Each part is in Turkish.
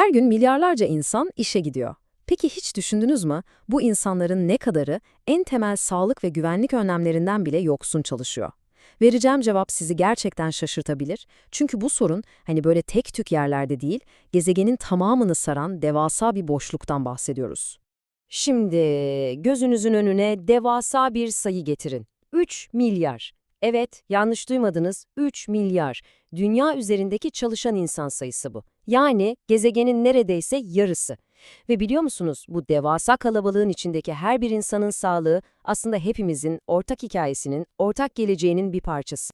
Her gün milyarlarca insan işe gidiyor. Peki hiç düşündünüz mü bu insanların ne kadarı en temel sağlık ve güvenlik önlemlerinden bile yoksun çalışıyor? Vereceğim cevap sizi gerçekten şaşırtabilir. Çünkü bu sorun hani böyle tek tük yerlerde değil, gezegenin tamamını saran devasa bir boşluktan bahsediyoruz. Şimdi gözünüzün önüne devasa bir sayı getirin. 3 milyar. Evet, yanlış duymadınız. 3 milyar. Dünya üzerindeki çalışan insan sayısı bu. Yani gezegenin neredeyse yarısı. Ve biliyor musunuz bu devasa kalabalığın içindeki her bir insanın sağlığı aslında hepimizin ortak hikayesinin, ortak geleceğinin bir parçası.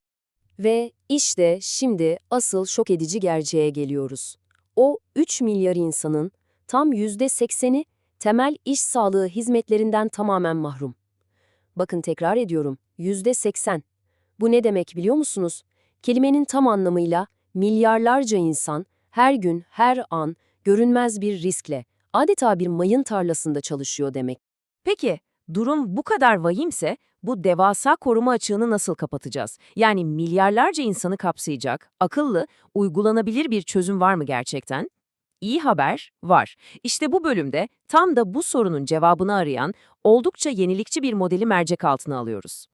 Ve işte şimdi asıl şok edici gerçeğe geliyoruz. O 3 milyar insanın tam %80'i temel iş sağlığı hizmetlerinden tamamen mahrum. Bakın tekrar ediyorum, %80. Bu ne demek biliyor musunuz? Kelimenin tam anlamıyla milyarlarca insan her gün, her an görünmez bir riskle, adeta bir mayın tarlasında çalışıyor demek. Peki, durum bu kadar vahimse bu devasa koruma açığını nasıl kapatacağız? Yani milyarlarca insanı kapsayacak, akıllı, uygulanabilir bir çözüm var mı gerçekten? İyi haber var. İşte bu bölümde tam da bu sorunun cevabını arayan oldukça yenilikçi bir modeli mercek altına alıyoruz.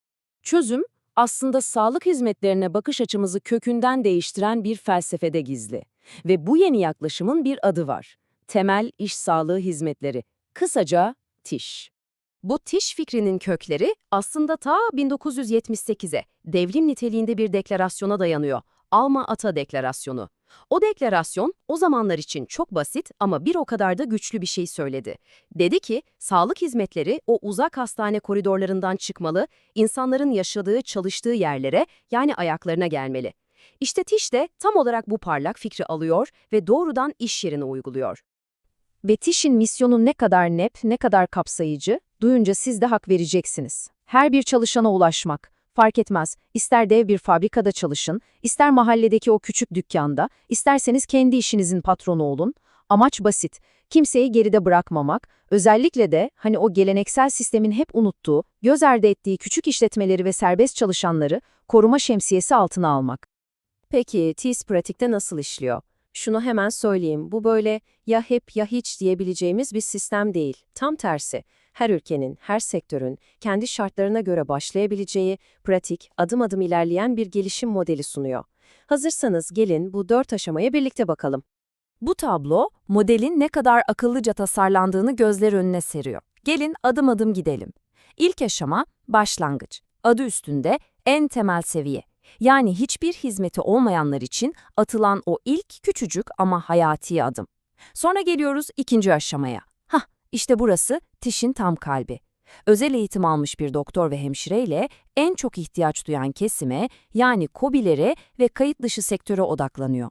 Çözüm aslında sağlık hizmetlerine bakış açımızı kökünden değiştiren bir felsefede gizli. Ve bu yeni yaklaşımın bir adı var. Temel İş Sağlığı Hizmetleri. Kısaca TİŞ. Bu TİŞ fikrinin kökleri aslında ta 1978'e, devrim niteliğinde bir deklarasyona dayanıyor. Alma Ata Deklarasyonu. O deklarasyon o zamanlar için çok basit ama bir o kadar da güçlü bir şey söyledi. Dedi ki, sağlık hizmetleri o uzak hastane koridorlarından çıkmalı, insanların yaşadığı, çalıştığı yerlere yani ayaklarına gelmeli. İşte TİŞ de tam olarak bu parlak fikri alıyor ve doğrudan iş yerine uyguluyor. Ve TİŞ'in misyonu ne kadar nep, ne kadar kapsayıcı, duyunca siz de hak vereceksiniz. Her bir çalışana ulaşmak, fark etmez, ister dev bir fabrikada çalışın, ister mahalledeki o küçük dükkanda, isterseniz kendi işinizin patronu olun. Amaç basit, kimseyi geride bırakmamak, özellikle de hani o geleneksel sistemin hep unuttuğu, göz ardı ettiği küçük işletmeleri ve serbest çalışanları koruma şemsiyesi altına almak. Peki TİS pratikte nasıl işliyor? Şunu hemen söyleyeyim, bu böyle ya hep ya hiç diyebileceğimiz bir sistem değil. Tam tersi, her ülkenin, her sektörün kendi şartlarına göre başlayabileceği, pratik, adım adım ilerleyen bir gelişim modeli sunuyor. Hazırsanız gelin bu dört aşamaya birlikte bakalım. Bu tablo, modelin ne kadar akıllıca tasarlandığını gözler önüne seriyor. Gelin adım adım gidelim. İlk aşama, başlangıç. Adı üstünde en temel seviye. Yani hiçbir hizmeti olmayanlar için atılan o ilk küçücük ama hayati adım. Sonra geliyoruz ikinci aşamaya. Hah, işte burası TİŞ'in tam kalbi. Özel eğitim almış bir doktor ve hemşireyle en çok ihtiyaç duyan kesime yani KOBİ'lere ve kayıt dışı sektöre odaklanıyor.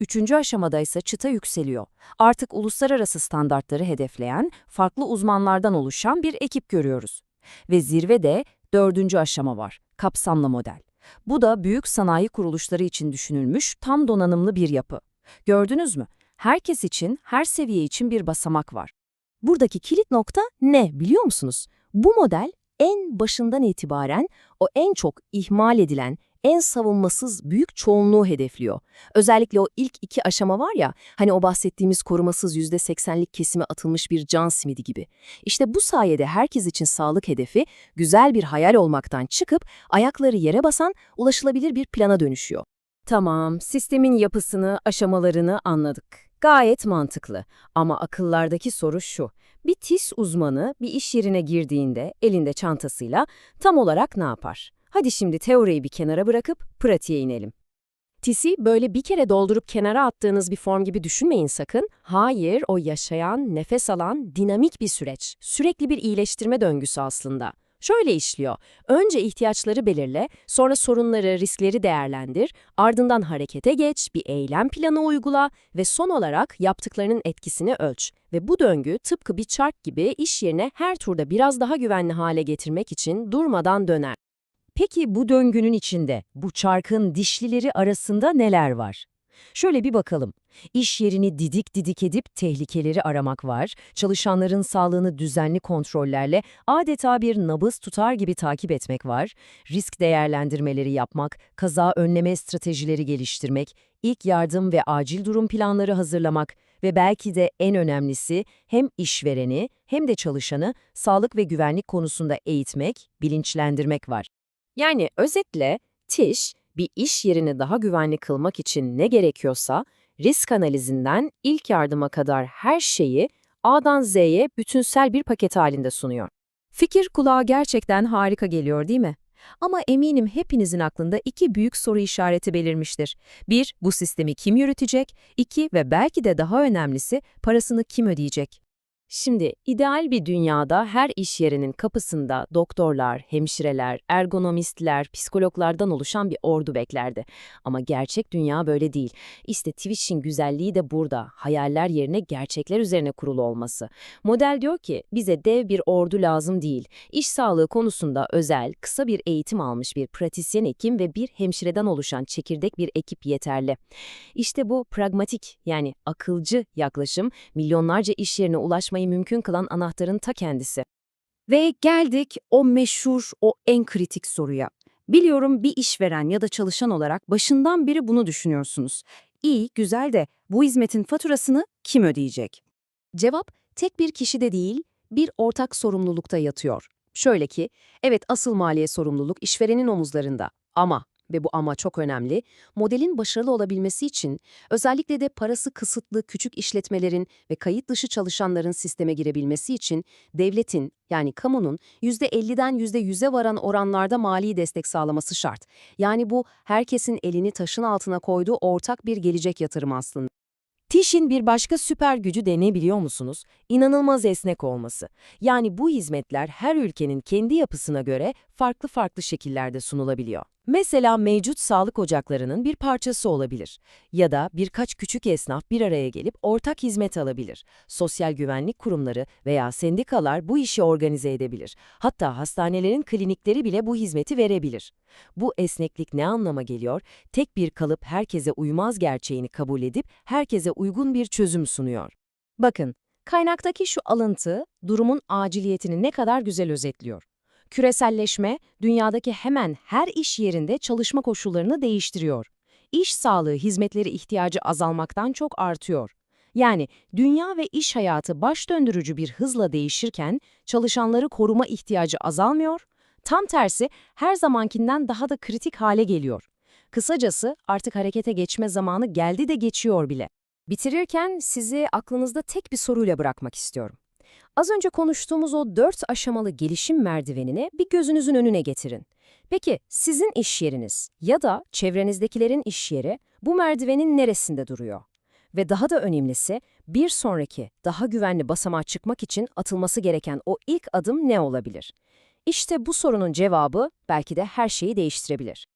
Üçüncü aşamada ise çıta yükseliyor. Artık uluslararası standartları hedefleyen, farklı uzmanlardan oluşan bir ekip görüyoruz. Ve zirvede dördüncü aşama var, kapsamlı model. Bu da büyük sanayi kuruluşları için düşünülmüş tam donanımlı bir yapı. Gördünüz mü? Herkes için, her seviye için bir basamak var. Buradaki kilit nokta ne biliyor musunuz? Bu model en başından itibaren o en çok ihmal edilen, en savunmasız büyük çoğunluğu hedefliyor. Özellikle o ilk iki aşama var ya, hani o bahsettiğimiz korumasız %80'lik kesime atılmış bir can simidi gibi. İşte bu sayede herkes için sağlık hedefi güzel bir hayal olmaktan çıkıp ayakları yere basan ulaşılabilir bir plana dönüşüyor. Tamam, sistemin yapısını, aşamalarını anladık. Gayet mantıklı. Ama akıllardaki soru şu. Bir TİS uzmanı bir iş yerine girdiğinde elinde çantasıyla tam olarak ne yapar? Hadi şimdi teoriyi bir kenara bırakıp pratiğe inelim. TİS'i böyle bir kere doldurup kenara attığınız bir form gibi düşünmeyin sakın. Hayır, o yaşayan, nefes alan, dinamik bir süreç. Sürekli bir iyileştirme döngüsü aslında. Şöyle işliyor. Önce ihtiyaçları belirle, sonra sorunları, riskleri değerlendir, ardından harekete geç, bir eylem planı uygula ve son olarak yaptıklarının etkisini ölç. Ve bu döngü tıpkı bir çark gibi iş yerine her turda biraz daha güvenli hale getirmek için durmadan döner. Peki bu döngünün içinde, bu çarkın dişlileri arasında neler var? Şöyle bir bakalım. İş yerini didik didik edip tehlikeleri aramak var, çalışanların sağlığını düzenli kontrollerle adeta bir nabız tutar gibi takip etmek var, risk değerlendirmeleri yapmak, kaza önleme stratejileri geliştirmek, ilk yardım ve acil durum planları hazırlamak, Ve belki de en önemlisi hem işvereni hem de çalışanı sağlık ve güvenlik konusunda eğitmek, bilinçlendirmek var. Yani özetle TİŞ bir iş yerini daha güvenli kılmak için ne gerekiyorsa risk analizinden ilk yardıma kadar her şeyi A'dan Z'ye bütünsel bir paket halinde sunuyor. Fikir kulağa gerçekten harika geliyor değil mi? Ama eminim hepinizin aklında iki büyük soru işareti belirmiştir. Bir, bu sistemi kim yürütecek? İki ve belki de daha önemlisi parasını kim ödeyecek? Şimdi ideal bir dünyada her iş yerinin kapısında doktorlar, hemşireler, ergonomistler, psikologlardan oluşan bir ordu beklerdi. Ama gerçek dünya böyle değil. İşte Twitch'in güzelliği de burada. Hayaller yerine gerçekler üzerine kurulu olması. Model diyor ki bize dev bir ordu lazım değil. İş sağlığı konusunda özel, kısa bir eğitim almış bir pratisyen hekim ve bir hemşireden oluşan çekirdek bir ekip yeterli. İşte bu pragmatik yani akılcı yaklaşım milyonlarca iş yerine ulaşmayı mümkün kılan anahtarın ta kendisi. Ve geldik o meşhur, o en kritik soruya. Biliyorum bir işveren ya da çalışan olarak başından beri bunu düşünüyorsunuz. İyi, güzel de bu hizmetin faturasını kim ödeyecek? Cevap tek bir kişide değil, bir ortak sorumlulukta yatıyor. Şöyle ki, evet asıl maliye sorumluluk işverenin omuzlarında ama ve bu ama çok önemli, modelin başarılı olabilmesi için özellikle de parası kısıtlı küçük işletmelerin ve kayıt dışı çalışanların sisteme girebilmesi için devletin yani kamunun %50'den %100'e varan oranlarda mali destek sağlaması şart. Yani bu herkesin elini taşın altına koyduğu ortak bir gelecek yatırımı aslında. TİŞ'in bir başka süper gücü de ne biliyor musunuz? İnanılmaz esnek olması. Yani bu hizmetler her ülkenin kendi yapısına göre farklı farklı şekillerde sunulabiliyor. Mesela mevcut sağlık ocaklarının bir parçası olabilir. Ya da birkaç küçük esnaf bir araya gelip ortak hizmet alabilir. Sosyal güvenlik kurumları veya sendikalar bu işi organize edebilir. Hatta hastanelerin klinikleri bile bu hizmeti verebilir. Bu esneklik ne anlama geliyor? Tek bir kalıp herkese uymaz gerçeğini kabul edip herkese uygun bir çözüm sunuyor. Bakın, kaynaktaki şu alıntı durumun aciliyetini ne kadar güzel özetliyor. Küreselleşme, dünyadaki hemen her iş yerinde çalışma koşullarını değiştiriyor. İş sağlığı hizmetleri ihtiyacı azalmaktan çok artıyor. Yani dünya ve iş hayatı baş döndürücü bir hızla değişirken çalışanları koruma ihtiyacı azalmıyor, tam tersi her zamankinden daha da kritik hale geliyor. Kısacası artık harekete geçme zamanı geldi de geçiyor bile. Bitirirken sizi aklınızda tek bir soruyla bırakmak istiyorum. Az önce konuştuğumuz o dört aşamalı gelişim merdivenini bir gözünüzün önüne getirin. Peki sizin iş yeriniz ya da çevrenizdekilerin iş yeri bu merdivenin neresinde duruyor? Ve daha da önemlisi bir sonraki daha güvenli basamağa çıkmak için atılması gereken o ilk adım ne olabilir? İşte bu sorunun cevabı belki de her şeyi değiştirebilir.